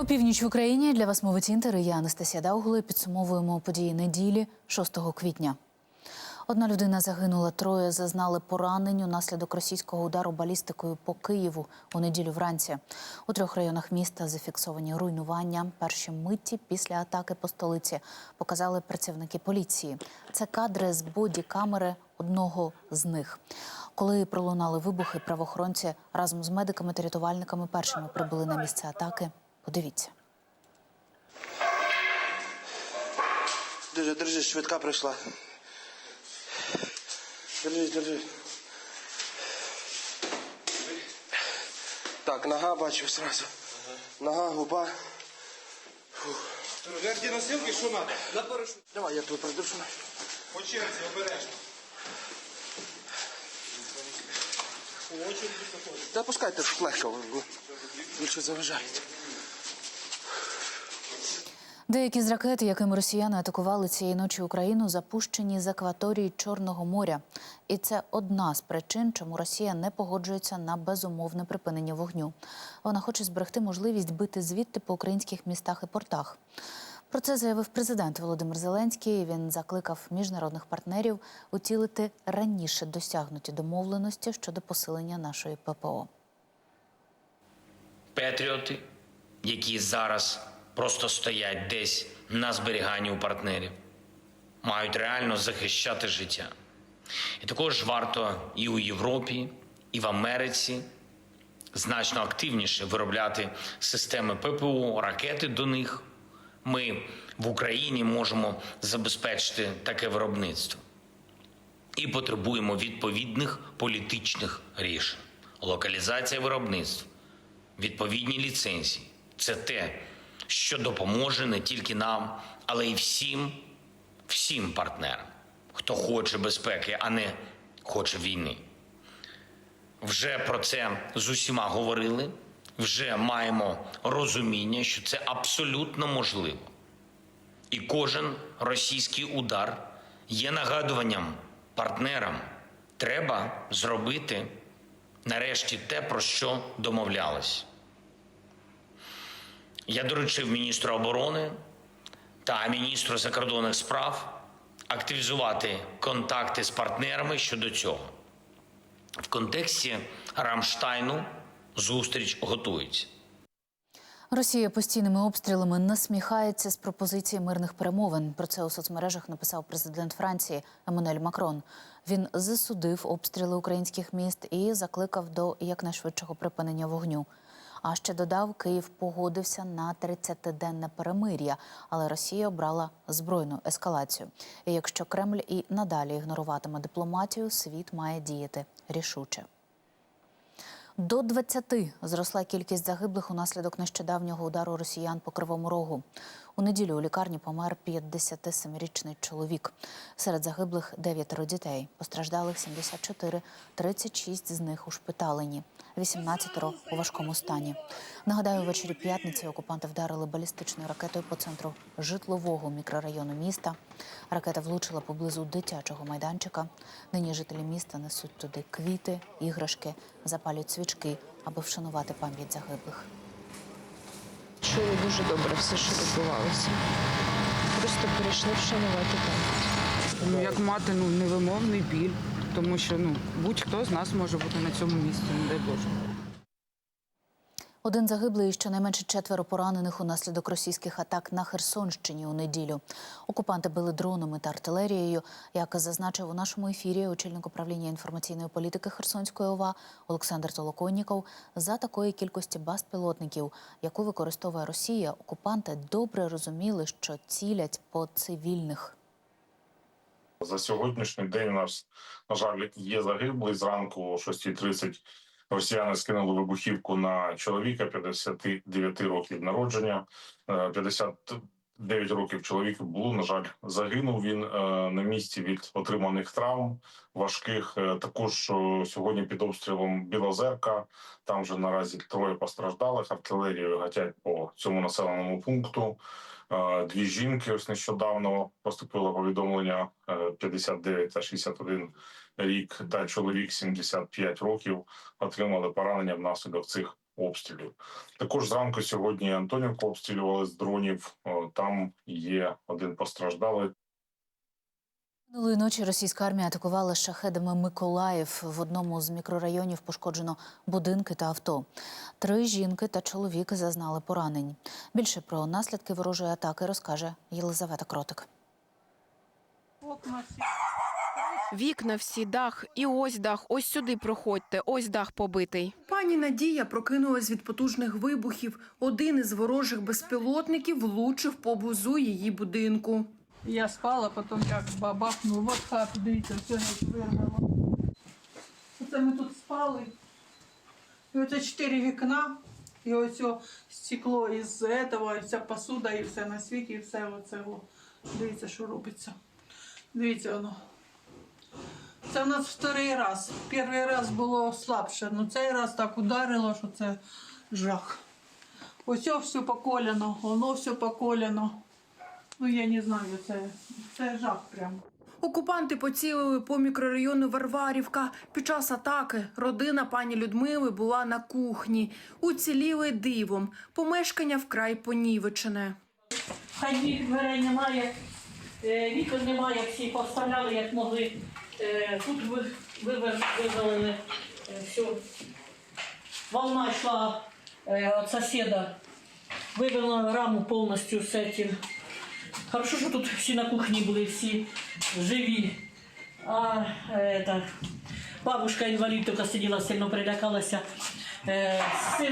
У північ Україні для вас мовить інтер. Я Анастасія Даугли. Підсумовуємо події неділі 6 квітня. Одна людина загинула, троє зазнали поранень унаслідок російського удару балістикою по Києву у неділю вранці. У трьох районах міста зафіксовані руйнування. Перші миті після атаки по столиці показали працівники поліції. Це кадри з боді-камери одного з них. Коли пролунали вибухи, правоохоронці разом з медиками та рятувальниками першими прибули на місце атаки. Подивіться. Держи, держи, швидка прийшла. Держи, держи. Так, нога бачу сразу. Нога, губа. Верхні носилки, що треба? На парашут. Давай, я тут придержу. По черзі, обережно. Та пускайте тут легко. ви Більше заважаєте. Деякі з ракет, якими росіяни атакували цієї ночі Україну, запущені з акваторії Чорного моря. І це одна з причин, чому Росія не погоджується на безумовне припинення вогню. Вона хоче зберегти можливість бити звідти по українських містах і портах. Про це заявив президент Володимир Зеленський. Він закликав міжнародних партнерів утілити раніше досягнуті домовленості щодо посилення нашої ППО. Петріоти, які зараз просто стоять десь на зберіганні у партнерів, мають реально захищати життя. І також варто і у Європі, і в Америці значно активніше виробляти системи ППО, ракети до них. Ми в Україні можемо забезпечити таке виробництво і потребуємо відповідних політичних рішень. Локалізація виробництва, відповідні ліцензії це те, що допоможе не тільки нам, але й всім, всім партнерам, хто хоче безпеки, а не хоче війни. Вже про це з усіма говорили, вже маємо розуміння, що це абсолютно можливо. І кожен російський удар є нагадуванням партнерам. Треба зробити нарешті те, про що домовлялись. Я доручив міністру оборони та міністру закордонних справ активізувати контакти з партнерами щодо цього. В контексті Рамштайну зустріч готується. Росія постійними обстрілами насміхається з пропозиції мирних перемовин. Про це у соцмережах написав президент Франції Еммануель Макрон. Він засудив обстріли українських міст і закликав до якнайшвидшого припинення вогню. А ще додав, Київ погодився на 30-денне перемир'я, але Росія обрала збройну ескалацію. І якщо Кремль і надалі ігноруватиме дипломатію, світ має діяти рішуче. До 20 зросла кількість загиблих унаслідок нещодавнього удару росіян по Кривому Рогу. У неділю у лікарні помер 57-річний чоловік. Серед загиблих дев'ятеро дітей. Постраждалих 74, 36 з них ушпиталені, 18 у важкому стані. Нагадаю, ввечері п'ятниці окупанти вдарили балістичною ракетою по центру житлового мікрорайону міста. Ракета влучила поблизу дитячого майданчика. Нині жителі міста несуть туди квіти, іграшки, запалюють свічки, аби вшанувати пам'ять загиблих. Чули дуже добре все, що відбувалося. Просто перейшли вшанувати пам'ять. Ну, як мати ну, невимовний біль, тому що ну, будь-хто з нас може бути на цьому місці, не дай Боже. Один загиблий і щонайменше четверо поранених унаслідок російських атак на Херсонщині у неділю. Окупанти били дронами та артилерією. Як зазначив у нашому ефірі очільник управління інформаційної політики Херсонської ОВА Олександр Толоконніков, за такої кількості безпілотників, яку використовує Росія, окупанти добре розуміли, що цілять по цивільних. За сьогоднішній день у нас, на жаль, є загиблий. Зранку о 6.30 росіяни скинули вибухівку на чоловіка 59 років народження. Е, 59 років чоловіку було, на жаль, загинув він е, на місці від отриманих травм важких. Е, Також е, сьогодні під обстрілом Білозерка. Там вже наразі троє постраждалих. Артилерією гатять по цьому населеному пункту. Е, Дві жінки ось нещодавно поступило повідомлення е, 59 та 61 рік та чоловік 75 років отримали поранення внаслідок цих обстрілів. Також зранку сьогодні Антонівку обстрілювали з дронів. Е, Там є один постраждалий. Минулої ночі російська армія атакувала шахедами Миколаїв. В одному з мікрорайонів пошкоджено будинки та авто. Три жінки та чоловік зазнали поранень. Більше про наслідки ворожої атаки розкаже Єлизавета Кротик. Вікна всі, дах, і ось дах, ось сюди проходьте, ось дах побитий. Пані Надія прокинулась від потужних вибухів. Один із ворожих безпілотників влучив поблизу її будинку. Я спала, потім як бабахнув, от хату, дивіться, все як вирвало. Оце ми тут спали. І оце чотири вікна, і ось стекло із цього, і вся посуда, і все на світі, і все оце. Дивіться, що робиться. Дивіться воно. Це в нас вторий раз. Перший раз було слабше, але цей раз так ударило, що це жах. Ось все поколяно, воно все поколяно. Ну, я не знаю, це, це жах прямо. Окупанти поцілили по мікрорайону Варварівка. Під час атаки родина пані Людмили була на кухні. Уціліли дивом. Помешкання вкрай понівечене. Хай дверей немає, е, вікон немає, всі поставляли, як могли. Е, Тут ви- вивер- вивалили е, все. Волна йшла від сусіда, вивела раму повністю з цим. Хорошо, що тут всі на кухні були, всі живі. А е, так, бабушка інвалід тільки сиділа, сильно прилякалася. Е,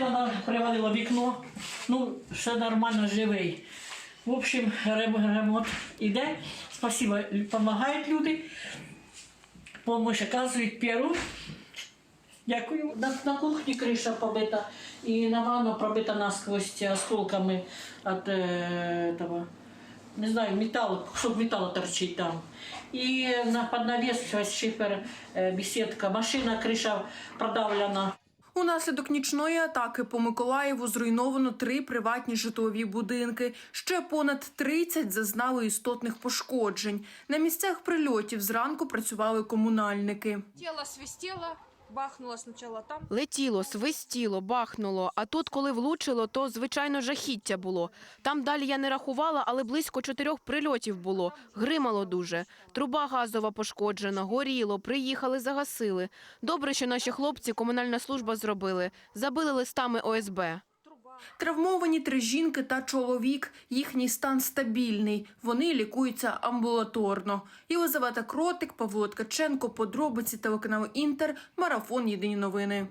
вона привалила вікно, ну, ще нормально живий. В общем, ремонт іде. Спасибо, допомагають люди. Помощь оказують перу. Дякую. На, на кухні криша побита і на ванну пробита насквозь осколками від е, того, не знаю, металл, кусок металла торчить там. І на під навіс весь шифер, е, беседка, машина, криша продавлена. Унаслідок нічної атаки по Миколаєву зруйновано три приватні житлові будинки. Ще понад 30 зазнали істотних пошкоджень. На місцях прильотів зранку працювали комунальники. Тіло свистіло, бахнуло спочатку там. Летіло, свистіло, бахнуло. А тут, коли влучило, то звичайно жахіття було. Там далі я не рахувала, але близько чотирьох прильотів було. Гримало дуже. Труба газова пошкоджена, горіло, приїхали, загасили. Добре, що наші хлопці комунальна служба зробили. Забили листами ОСБ. Травмовані три жінки та чоловік. Їхній стан стабільний. Вони лікуються амбулаторно. Єлизавета Кротик, Павло Ткаченко, подробиці телеканалу Інтер, марафон Єдині новини.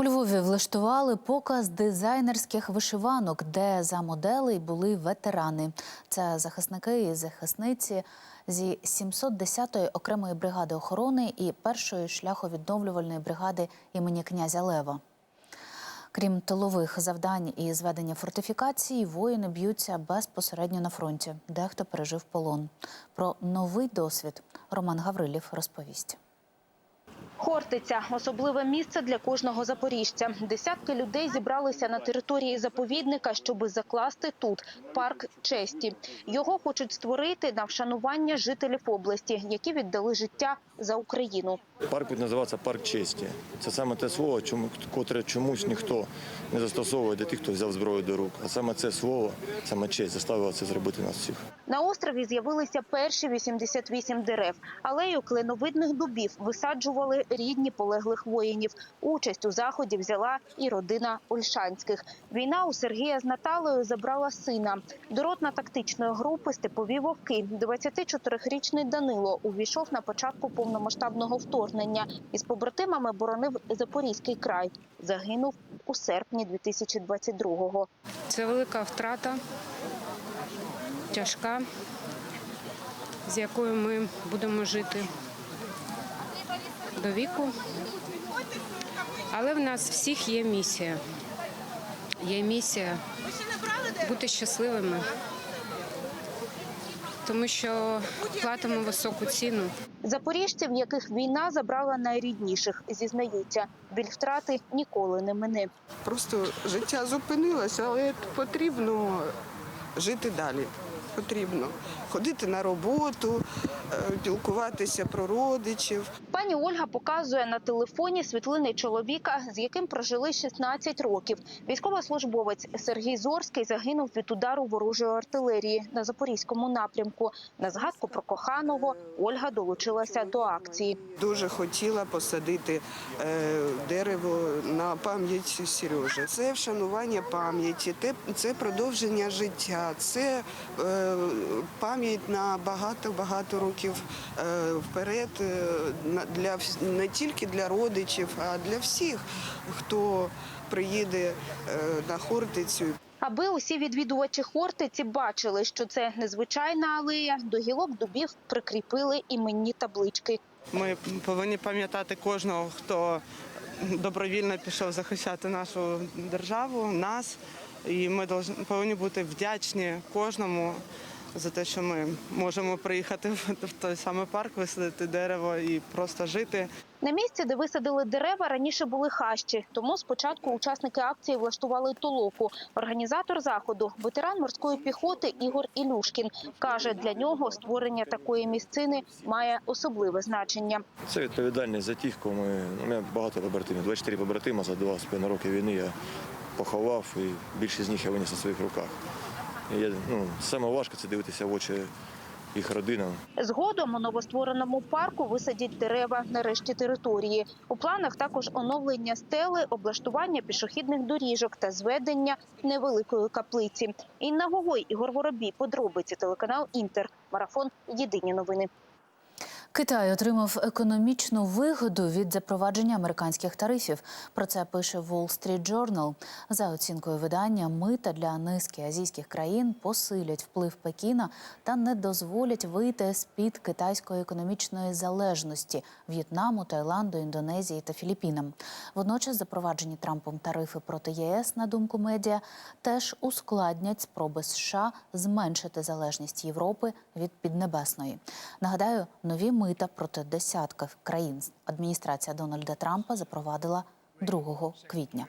У Львові влаштували показ дизайнерських вишиванок, де за моделей були ветерани. Це захисники і захисниці зі 710-ї окремої бригади охорони і першої шляховідновлювальної бригади імені князя Лева. Крім тилових завдань і зведення фортифікацій, воїни б'ються безпосередньо на фронті. Дехто пережив полон. Про новий досвід Роман Гаврилів розповість. Хортиця особливе місце для кожного запоріжця. Десятки людей зібралися на території заповідника, щоби закласти тут парк честі. Його хочуть створити на вшанування жителів області, які віддали життя за Україну. Парк буде називатися парк честі. Це саме те слово, чому котре чомусь ніхто не застосовує до тих, хто взяв зброю до рук. А саме це слово, саме честь, заставило це зробити нас всіх. На острові з'явилися перші 88 дерев. Алею кленовидних дубів висаджували рідні полеглих воїнів. Участь у заході взяла і родина Ольшанських. Війна у Сергія з Наталею забрала сина. До ротно-тактичної групи «Степові вовки» 24-річний Данило увійшов на початку повномасштабного вторгнення. Із побратимами боронив Запорізький край. Загинув у серпні 2022-го. Це велика втрата, тяжка, з якою ми будемо жити до віку. Але в нас всіх є місія. Є місія бути щасливими, тому що платимо високу ціну. Запоріжців, яких війна забрала найрідніших, зізнаються, біль втрати ніколи не мине. Просто життя зупинилося, але потрібно жити далі. Потрібно ходити на роботу, е, спілкуватися про родичів. Пані Ольга показує на телефоні світлини чоловіка, з яким прожили 16 років. Військовослужбовець Сергій Зорський загинув від удару ворожої артилерії на запорізькому напрямку. На згадку про коханого Ольга долучилася до акції. Дуже хотіла посадити е, дерево на пам'ять Сережі. Це вшанування пам'яті, це продовження життя, це е, пам'ять на багато-багато років е, вперед е, на- для не тільки для родичів, а для всіх, хто приїде е, на Хортицю. Аби усі відвідувачі Хортиці бачили, що це незвичайна алея, до гілок дубів прикріпили іменні таблички. Ми повинні пам'ятати кожного, хто добровільно пішов захищати нашу державу, нас. І ми повинні бути вдячні кожному за те, що ми можемо приїхати в той самий парк, висадити дерево і просто жити. На місці, де висадили дерева, раніше були хащі. Тому спочатку учасники акції влаштували толоку. Організатор заходу, ветеран морської піхоти Ігор Ілюшкін, каже, для нього створення такої місцини має особливе значення. Це відповідальність за тих, кого ми у мене багато побратимів. 24 побратима за 2,5 роки війни я поховав, і більшість з них я виніс на своїх руках. Я, ну, саме важко це дивитися в очі їх родинам. Згодом у новоствореному парку висадять дерева на решті території. У планах також оновлення стели, облаштування пішохідних доріжок та зведення невеликої каплиці. Інна Гогой, Ігор Воробій, подробиці телеканал Інтер. Марафон. Єдині новини. Китай отримав економічну вигоду від запровадження американських тарифів. Про це пише Wall Street Journal. За оцінкою видання, мита для низки азійських країн посилять вплив Пекіна та не дозволять вийти з під китайської економічної залежності В'єтнаму, Таїланду, Індонезії та Філіппінам. Водночас запроваджені Трампом тарифи проти ЄС, на думку медіа, теж ускладнять спроби США зменшити залежність Європи від Піднебесної. Нагадаю, нові мита проти десятків країн адміністрація Дональда Трампа запровадила 2 квітня.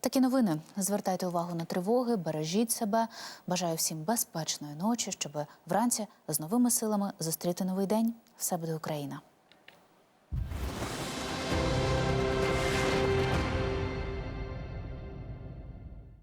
Такі новини. Звертайте увагу на тривоги, бережіть себе. Бажаю всім безпечної ночі, щоб вранці з новими силами зустріти новий день. Все буде Україна.